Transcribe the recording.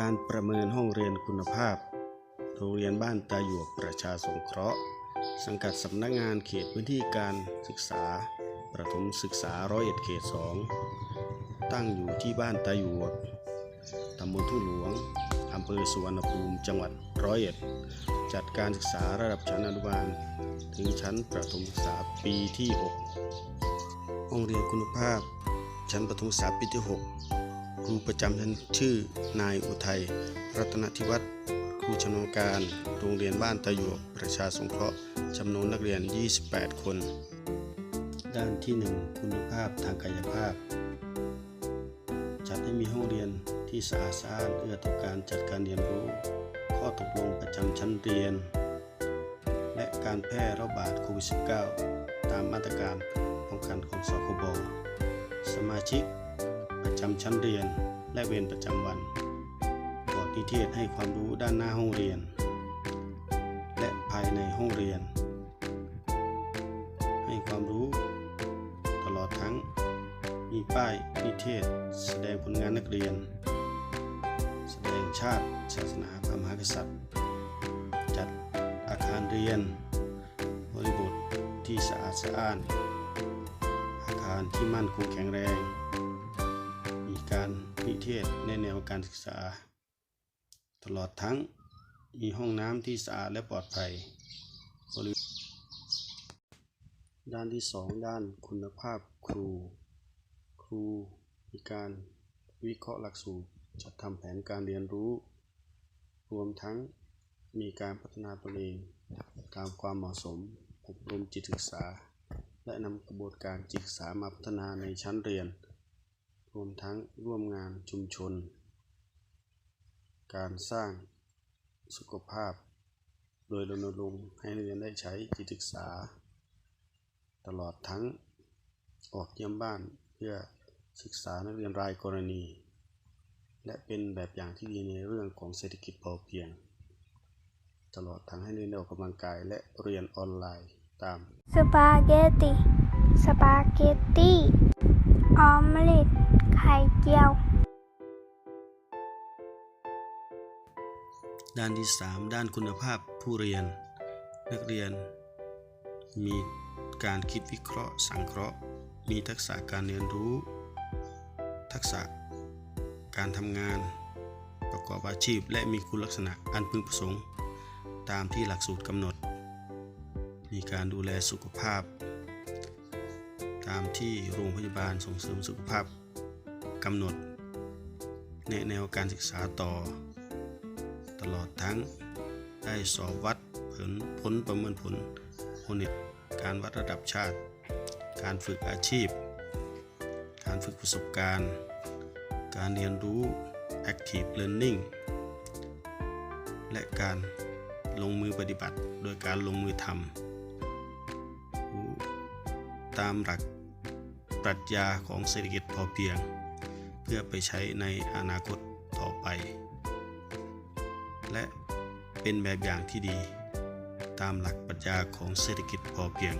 การประเมินห้องเรียนคุณภาพ โรงเรียนบ้านตาหยวกประชาสงเคราะห์ สังกัดสำนักงานเขตพื้นที่การศึกษา ประถมศึกษาร้อยเอ็ดเขตสองตั้งอยู่ที่บ้านตาหยวกตำบลทุ่งหลวงอำเภอสุวรรณภูมิจังหวัดร้อยเอ็ดจัดการศึกษาระดับชั้นอนุบาล ถึงชั้นประถมศึกษาปีที่ 6 ห้องเรียนคุณภาพ ชั้นประถมศึกษาปีที่ 6 ครูประจำชั้นชื่อนายอุทัยรัตนทิวัฒน์ครูชำนาญการโรงเรียนบ้านตะหยวกประชาสงเคราะห์จำนวนนักเรียน 28 คน ด้านที่ 1 คุณภาพทางกายภาพ จัดให้มีห้องเรียนที่สะอาดสะอ้านเอื้อต่อการจัดการเรียนรู้ ข้อตกลงประจำชั้นเรียน และการแพร่ระบาดโควิด -19 ตามมาตรการป้องกันของสคบสมาชิก จำชั้นเรียน และเวรประจำวันบอกนิเทศให้ความรู้ด้านหน้าห้องเรียน และภายในห้องเรียน ให้ความรู้ตลอดทั้ง มีป้ายนิเทศ แสดงผลงานนักเรียน แสดงชาติ ศาสนาพระมหากษัตริย์ จัดอาคารเรียน บริบทที่สะอาดสะอ้านอาคารที่มั่นคงแข็งแรง การนิเทศในแนวการศึกษา ตลอดทั้งมีห้องน้ำที่สะอาดและปลอดภัยบริด้านที่สองด้านคุณภาพครู ครูมีการวิเคราะห์หลักสูตรจัดทำแผนการเรียนรู้ รวมทั้งมีการพัฒนาตนเองตามความเหมาะสมอบรมจิตศึกษา และนำกระบวนการจิตศึกษามาพัฒนาในชั้นเรียน รวมทั้งร่วมงานชุมชน การสร้างสุขภาพ โดยรณรงค์ให้นักเรียนได้ใช้จิตศึกษา ตลอดทั้งออกเยี่ยมบ้านเพื่อศึกษานักเรียนรายกรณี และเป็นแบบอย่างที่ดีในเรื่องของเศรษฐกิจพอเพียง ตลอดทั้งให้นักเรียนได้ออกกำลังกายและเรียนออนไลน์ตามสปาเกตตีสปาเกตตีออมเล็ต ข่เจียว ด้านที่ 3 ด้านคุณภาพผู้เรียน นักเรียน มีการคิดวิเคราะห์ สังเคราะห์ มีทักษะการเรียนรู้ ทักษะการทำงาน ประกอบอาชีพ และมีคุณลักษณะอันพึงประสงค์ ตามที่หลักสูตรกำหนด มีการดูแลสุขภาพ ตามที่โรงพยาบาลส่งเสริมสุขภาพ กำหนดในแนวการศึกษาต่อ ตลอดทั้งได้สอบวัดผลผลประเมินผลโอเน็ตการวัดระดับชาติ การฝึกอาชีพ การฝึกประสบการณ์ การเรียนรู้ Active Learning และการลงมือปฏิบัติโดยการลงมือทำตามหลักปรัชญาของเศรษฐกิจพอเพียง พื่อไปใช้ในอนาคตต่อไป และเป็นแบบอย่างที่ดี ตามหลักปรัชญาของเศรษฐกิจพอเพียง